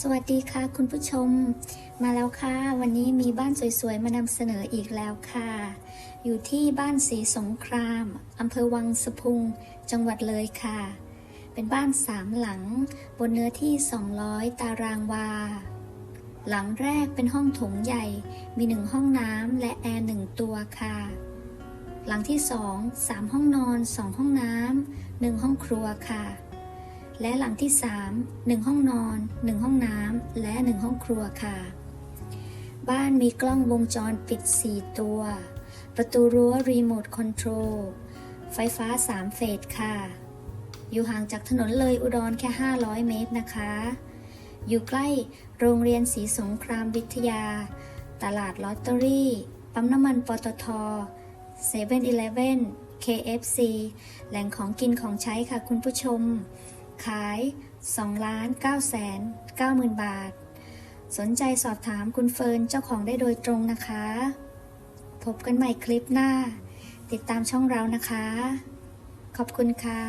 สวัสดีค่ะคุณผู้ชมมาแล้วค่ะ วันนี้มีบ้านสวยๆ มานำเสนออีกแล้วค่ะ อยู่ที่บ้านสีสงครามอำเภอวังสะพุง จังหวัดเลยค่ะ เป็นบ้านสามหลัง บนเนื้อที่ 200 ตารางวา หลังแรกเป็นห้องโถงใหญ่ มีหนึ่งห้องน้ำและแอร์หนึ่งตัวค่ะ หลังที่สองสามห้องนอนสองห้องน้ำหนึ่งห้องครัวค่ะ และหลังที่ 3 1 ห้องนอน 1 ห้องน้ำและ 1 ห้องครัวค่ะ บ้านมีกล้องวงจรปิด 4 ตัว ประตูรั้วรีโมทคอนโทรลไฟฟ้า 3 เฟสค่ะ อยู่ห่างจากถนนเลยอุดรแค่ 500 เมตรนะคะ อยู่ใกล้โรงเรียนศรีสงครามวิทยา ตลาดลอตเตอรี่ ปั๊มน้ำมันปตทเซเว่นอีเลฟเว่น KFC แหล่งของกินของใช้ค่ะคุณผู้ชม ขาย 2 ล้าน9แสน9หมื่นบาท สนใจสอบถามคุณเฟิร์นเจ้าของได้โดยตรงนะคะ พบกันใหม่คลิปหน้า ติดตามช่องเรานะคะ ขอบคุณค่ะ